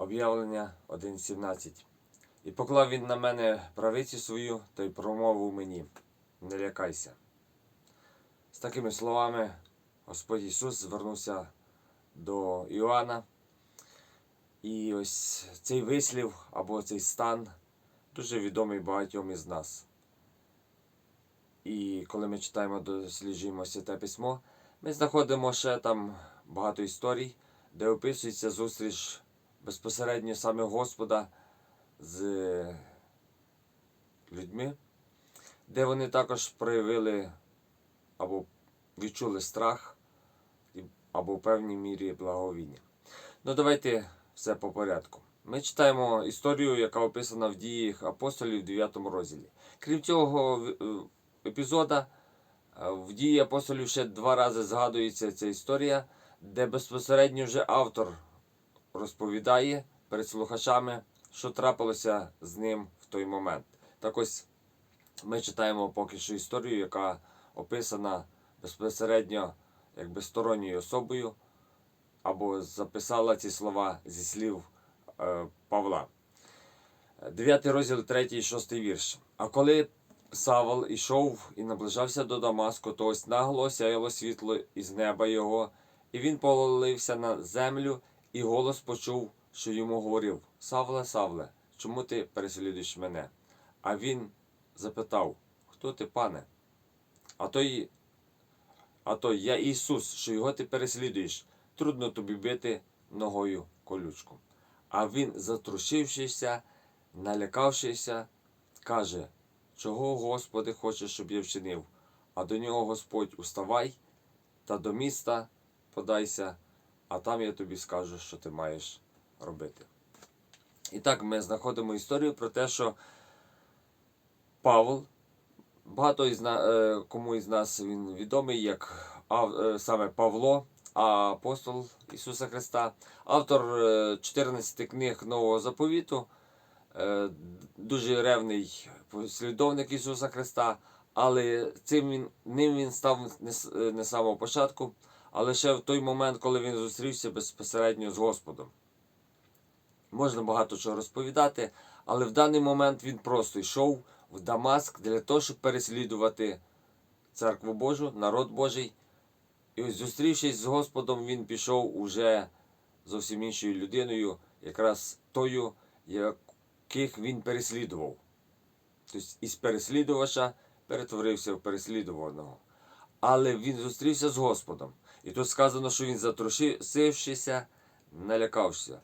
Об'явлення 1.17. І поклав він на мене правицю свою та й промовив мені: Не лякайся. З такими словами Господь Ісус звернувся до Іоанна. І ось цей вислів або цей стан дуже відомий багатьом із нас. І коли ми читаємо, досліджуємо Святе Письмо, ми знаходимо ще там багато історій, де описується зустріч безпосередньо саме Господа з людьми, де вони також проявили або відчули страх, або в певній мірі благовіння. Ну, давайте все по порядку. Ми читаємо історію, яка описана в діях апостолів в 9 розділі. Крім цього е, епізода, е, в дії апостолів ще два рази згадується ця історія, де безпосередньо вже автор розповідає перед слухачами, що трапилося з ним в той момент. Так ось ми читаємо поки що історію, яка описана безпосередньо якби сторонньою особою, або записала ці слова зі слів е, Павла. 9 розділ 3 і 6 вірш. А коли Савол ішов і наближався до Дамаску, то ось нагло осяяло світло із неба його, і він повалився на землю, і голос почув, що йому говорив: Савле, Савле, чому ти переслідуєш мене? А він запитав: Хто ти, пане? А той, а той я Ісус, що його ти переслідуєш, трудно тобі бити ногою колючку. А він, затрушившися, налякавшися, каже, чого, Господи, хочеш, щоб я вчинив? А до нього Господь уставай та до міста подайся, а там я тобі скажу, що ти маєш робити. І так ми знаходимо історію про те, що Павел, багато із на, е, кому із нас він відомий як е, саме Павло, а апостол Ісуса Христа, автор е, 14 книг Нового Заповіту, е, дуже ревний послідовник Ісуса Христа, але цим він, ним він став е, не з самого початку, а лише в той момент, коли він зустрівся безпосередньо з Господом. Можна багато чого розповідати, але в даний момент він просто йшов в Дамаск для того, щоб переслідувати церкву Божу, народ Божий. І ось зустрівшись з Господом, він пішов уже зовсім іншою людиною, якраз тою, яких він переслідував. Тобто із переслідувача перетворився в переслідуваного. Але він зустрівся з Господом. І тут сказано, що він затрусившися, налякався.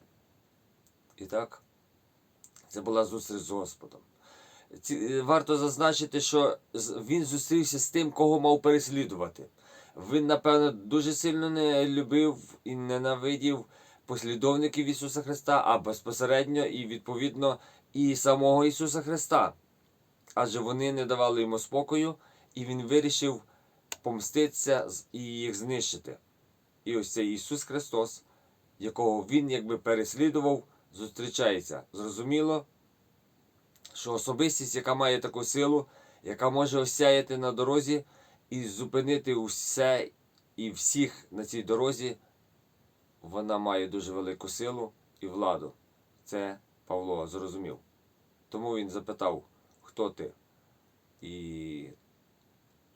І так, це була зустріч з Господом. Е, варто зазначити, що він зустрівся з тим, кого мав переслідувати. Він, напевно, дуже сильно не любив і ненавидів послідовників Ісуса Христа, а безпосередньо і відповідно і самого Ісуса Христа. Адже вони не давали йому спокою, і він вирішив помститися і їх знищити. І ось цей Ісус Христос, якого він якби переслідував, зустрічається. Зрозуміло, що особистість, яка має таку силу, яка може осяяти на дорозі і зупинити усе і всіх на цій дорозі, вона має дуже велику силу і владу. Це Павло зрозумів. Тому він запитав, хто ти? І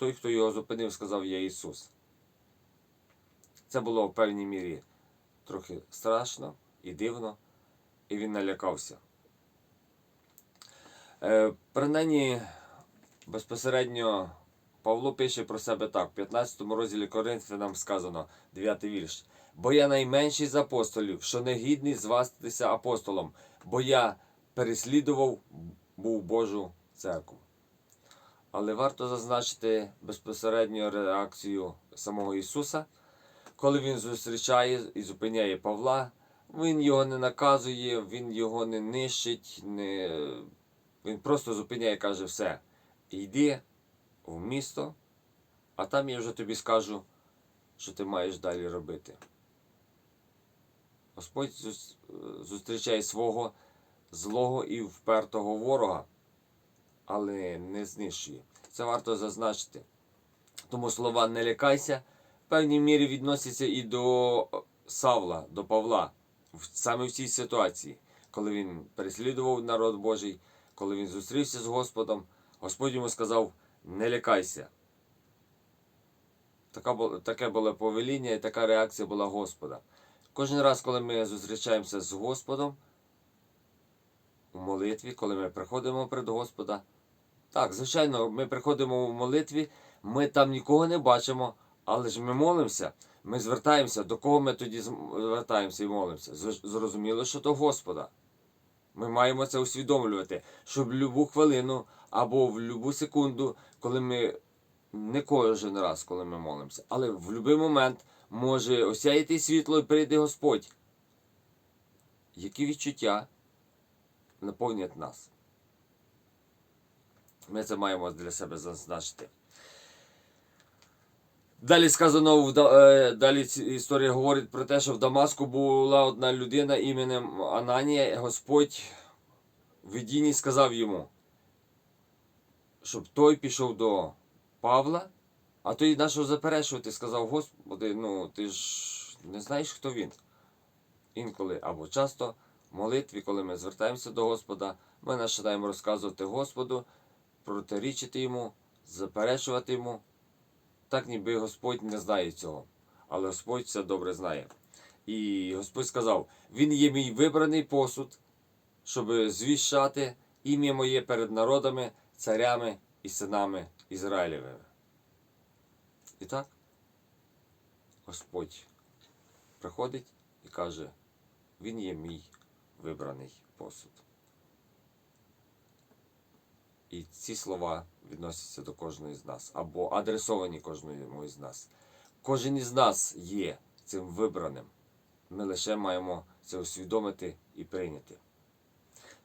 той, хто його зупинив, сказав, я Ісус. Це було в певній мірі трохи страшно і дивно, і він налякався. Е, принаймні, безпосередньо Павло пише про себе так: в 15 розділі Коринфянам сказано, 9 вірш. Бо я найменший з апостолів, що не гідний звастися апостолом, бо я переслідував був Божу церкву. Але варто зазначити безпосередньо реакцію самого Ісуса, коли Він зустрічає і зупиняє Павла, Він його не наказує, Він його не нищить, не... Він просто зупиняє і каже, все, йди в місто, а там я вже тобі скажу, що ти маєш далі робити. Господь зустрічає свого злого і впертого ворога, але не знищує. Це варто зазначити. Тому слова не лякайся в певній мірі відносяться і до Савла, до Павла. саме в цій ситуації, коли він переслідував народ Божий, коли він зустрівся з Господом, Господь йому сказав: не лякайся. Таке було повеління і така реакція була Господа. Кожен раз, коли ми зустрічаємося з Господом у молитві, коли ми приходимо перед Господа, так, звичайно, ми приходимо у молитві, ми там нікого не бачимо, але ж ми молимося, ми звертаємося, до кого ми тоді звертаємося і молимося. Зрозуміло, що до Господа. Ми маємо це усвідомлювати, що в будь-яку хвилину або в будь-яку секунду, коли ми не кожен раз, коли ми молимося, але в будь-який момент може осяяти світло і прийде Господь. Які відчуття наповнять нас? Ми це маємо для себе зазначити. Далі сказано, е, далі історія говорить про те, що в Дамаску була одна людина іменем Ананія. Господь в видінні сказав йому, щоб той пішов до Павла, а той нашого заперечувати, сказав, Господи, ну ти ж не знаєш, хто він. Інколи або часто в молитві, коли ми звертаємося до Господа, ми починаємо розказувати Господу, протирічити йому, заперечувати йому. Так ніби Господь не знає цього. Але Господь все добре знає. І Господь сказав: Він є мій вибраний посуд, щоб звіщати ім'я моє перед народами, царями і синами Ізраїлевими. І так, Господь приходить і каже, Він є мій вибраний посуд. І ці слова відносяться до кожної з нас, або адресовані кожному з нас. Кожен із нас є цим вибраним. Ми лише маємо це усвідомити і прийняти.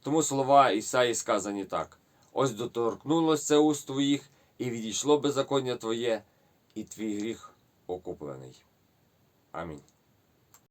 Тому слова Ісаї сказані так: ось доторкнулося це уст твоїх, і відійшло беззаконня твоє, і твій гріх окуплений. Амінь.